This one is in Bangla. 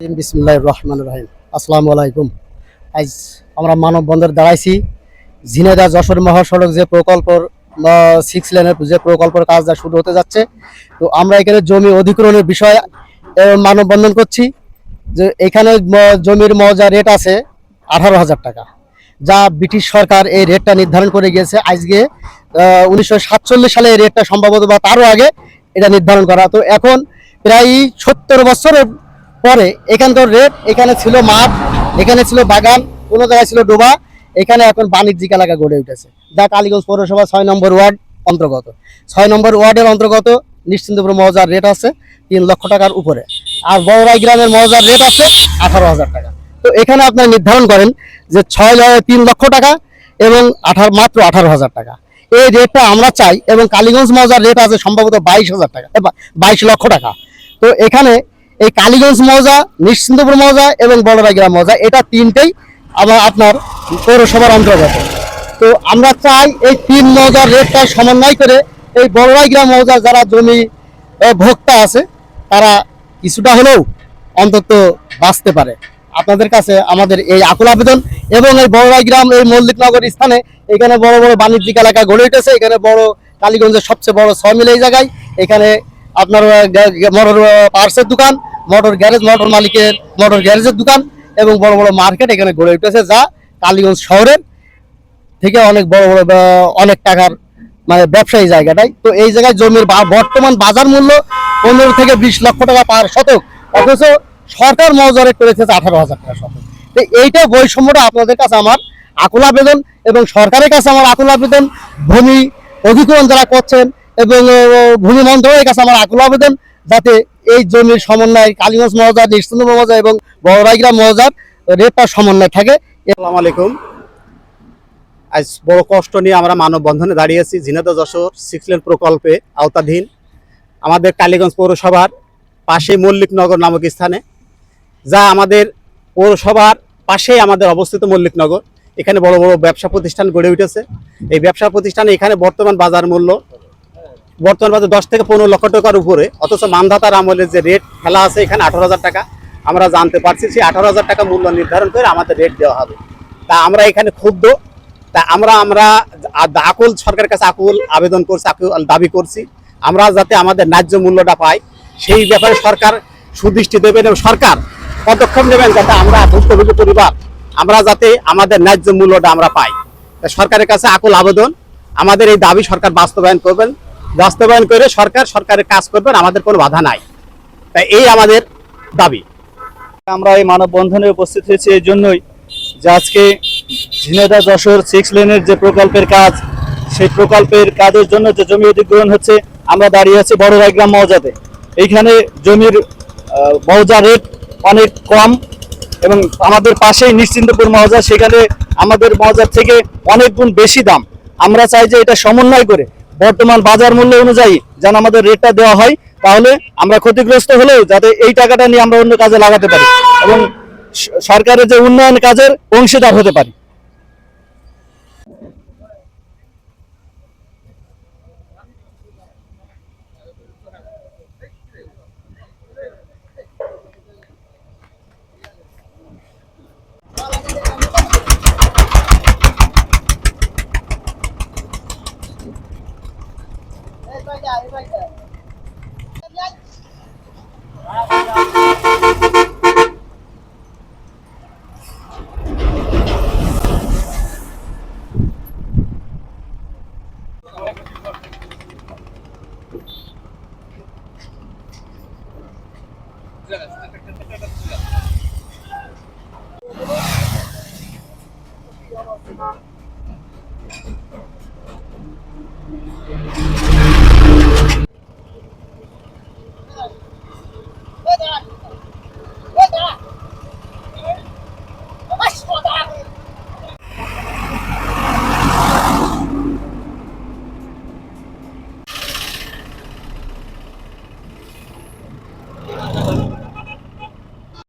বিসমুল্লাহ রহমান রাহিম। আসসালামু আলাইকুম। আজ আমরা মানববন্ধর দাঁড়াইছি। ঝিনেদা যশোর মহাসড়ক যে প্রকল্পর সিক্স লেনের যে প্রকল্পের কাজ যা শুরু হতে যাচ্ছে। তো আমরা এখানে জমি অধিগ্রহণের বিষয়ে মানববন্ধন করছি। যে এখানে জমির মজা রেট আছে আঠারো হাজার টাকা। যা ব্রিটিশ সরকার এই রেটটা নির্ধারণ করে গিয়েছে আজকে উনিশশো সাতচল্লিশ সালে এই রেটটা সম্ভবত বা তারও আগে এটা নির্ধারণ করা। তো এখন প্রায় সত্তর বছরের পরে এখানকার রেট, এখানে ছিল মাঠ, এখানে ছিল বাগান, কোনো জায়গায় ছিল ডোবা, এখানে এখন বাণিজ্যিক এলাকা গড়ে উঠেছে। যা কালীগঞ্জ পৌরসভা ছয় নম্বর ওয়ার্ড অন্তর্গত। ছয় নম্বর ওয়ার্ডের অন্তর্গত নিশ্চিন্তপুর মৌজার রেট আছে তিন লক্ষ টাকার উপরে। আর বড়রাই গ্রামের মৌজার রেট আছে আঠারো হাজার টাকা। তো এখানে আপনারা নির্ধারণ করেন যে ছয় তিন লক্ষ টাকা এবং আঠারো, মাত্র আঠারো হাজার টাকা। এই রেটটা আমরা চাই এবং কালীগঞ্জ মৌজার রেট আছে সম্ভবত বাইশ হাজার টাকা বাইশ লক্ষ টাকা। তো এখানে এই কালীগঞ্জ মৌজা, নিশ্চিন্তপুর মৌজা এবং বড়রাই গ্রাম মৌজা, এটা তিনটেই আবার আপনার পৌরসভার অন্তর্গত। তো আমরা চাই এই তিন মৌজার রেটটা সমন্বয় করে এই বড়রাই গ্রাম মৌজার যারা জমি ভোক্তা আছে, তারা কিছুটা হলেও অন্তত বাঁচতে পারে। আপনাদের কাছে আমাদের এই আকুল আবেদন এবং এই বড়রাই গ্রাম এই মল্লিকনগর স্থানে এখানে বড় বড় বাণিজ্যিক এলাকা গড়ে উঠেছে, এখানে বড় কালীগঞ্জের সবচেয়ে বড় সমিল এই জায়গায়। এখানে আপনার মোটর পার্সের দোকান মোটর গ্যারেজ মোটর মালিকের মোটর গ্যারেজের দোকান এবং বড় বড় মার্কেট এখানে গড়ে উঠেছে যা কালীগঞ্জ শহরের থেকে অনেক বড় বড় অনেক টাকার মানে ব্যবসায়ী জায়গাটাই। তো এই জায়গায় জমির বর্তমান বাজার মূল্য পনেরো থেকে বিশ লক্ষ টাকা পার শতক। অথচ সরকার মজরে করেছে আঠারো হাজার টাকা শতক। তো এইটা বৈষম্যটা আপনাদের কাছে আমার আকুল আবেদন এবং সরকারের কাছে আমার আকুল আবেদন। ভূমি অধিগ্রহণ যারা করছেন এবং ভূমি মন্ত্রণালয়ের কাছে আমার আকুল আবেদন। যাতে এই জমির সমন্বয় কালীগঞ্জ মৌজা নিশ্চিন্তপুর মৌজা এবং বড়রাইগ্রাম মৌজার রেটটা সমন্বয় থাকে। আসসালামু আলাইকুম। আজ বড় কষ্ট নিয়ে আমরা মানববন্ধনে দাঁড়িয়েছি ঝিনাদা যশোর সিক্স লেন প্রকল্পে আওতাধীন আমাদের কালীগঞ্জ পৌরসভার পাশে মল্লিকনগর নামক স্থানে, যা আমাদের পৌরসভার পাশেই আমাদের অবস্থিত মল্লিকনগর। এখানে বড় বড় ব্যবসা প্রতিষ্ঠান গড়ে উঠেছে। এই ব্যবসা প্রতিষ্ঠানে এখানে বর্তমান বাজার মূল্য বর্তমান বাজার দশ থেকে পনেরো লক্ষ টাকার উপরে, অথচ মানধাতার আমলের যে রেট ফেলা আছে এখানে আঠারো হাজার টাকা, আমরা জানতে পারছি সেই আঠারো হাজার টাকা মূল্য নির্ধারণ করে আমাদের রেট দেওয়া হবে। তা আমরা এখানে ক্ষুব্ধ, তা আমরা আমরা আকুল সরকারের কাছে আকুল আবেদন করছি, আকুল দাবি করছি, আমরা যাতে আমাদের ন্যায্য মূল্যটা পাই, সেই ব্যাপারে সরকার সুদৃষ্টি দেবেন এবং সরকার পদক্ষেপ নেবেন যাতে আমরা ভুক্তভোগী পরিবার, আমরা যাতে আমাদের ন্যায্য মূল্যটা আমরা পাই। সরকারের কাছে আকুল আবেদন, আমাদের এই দাবি সরকার বাস্তবায়ন করবেন। বাস্তবায়ন করে সরকার, সরকারের কাজ করবেন, আমাদের কোনো বাধা নাই। তাই এই আমাদের দাবি। আমরা এই মানববন্ধনে উপস্থিত হয়েছি এই জন্যই যে আজকে ঝিনেদা যশোর সিক্স লেনের যে প্রকল্পের কাজ, সেই প্রকল্পের কাজের জন্য যে জমি অধিগ্রহণ হচ্ছে, আমরা দাঁড়িয়ে আছি বড় গ্রাম মৌজাতে। এইখানে জমির মৌজা রেট অনেক কম এবং আমাদের পাশেই নিশ্চিন্তপুর মৌজা, সেখানে আমাদের মৌজার থেকে অনেক গুণ বেশি দাম। আমরা চাই যে এটা সমন্বয় করে বর্তমান বাজার মূল্য অনুযায়ী যেন আমাদের রেটটা দেওয়া হয়, তাহলে আমরা ক্ষতিগ্রস্ত হলেও যাতে এই টাকাটা নিয়ে আমরা অন্য কাজে লাগাতে পারি এবং সরকারের যে উন্নয়ন কাজের অংশীদার হতে পারি। ആദ്യമായിട്ട്